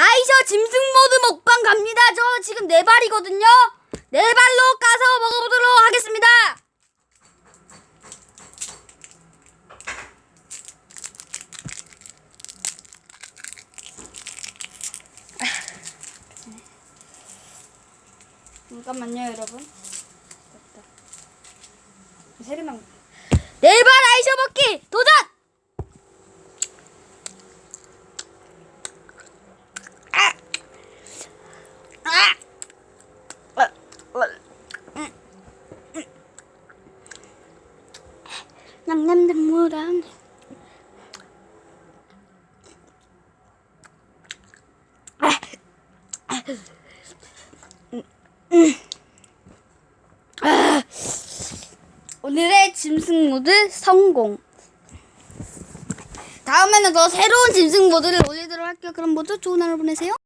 아이셔 짐승 모드 먹방 갑니다. 저 지금 네 발이거든요. 네 발로 까서 먹어보도록 하겠습니다. 잠깐만요, 여러분. 세리만. 네발 아이셔 먹기 도전! 낭남당무랑 오늘의 짐승 모드 성공. 다음에는 더 새로운 짐승 모드를 올리도록 할게요. 그럼 모두 좋은 하루 보내세요.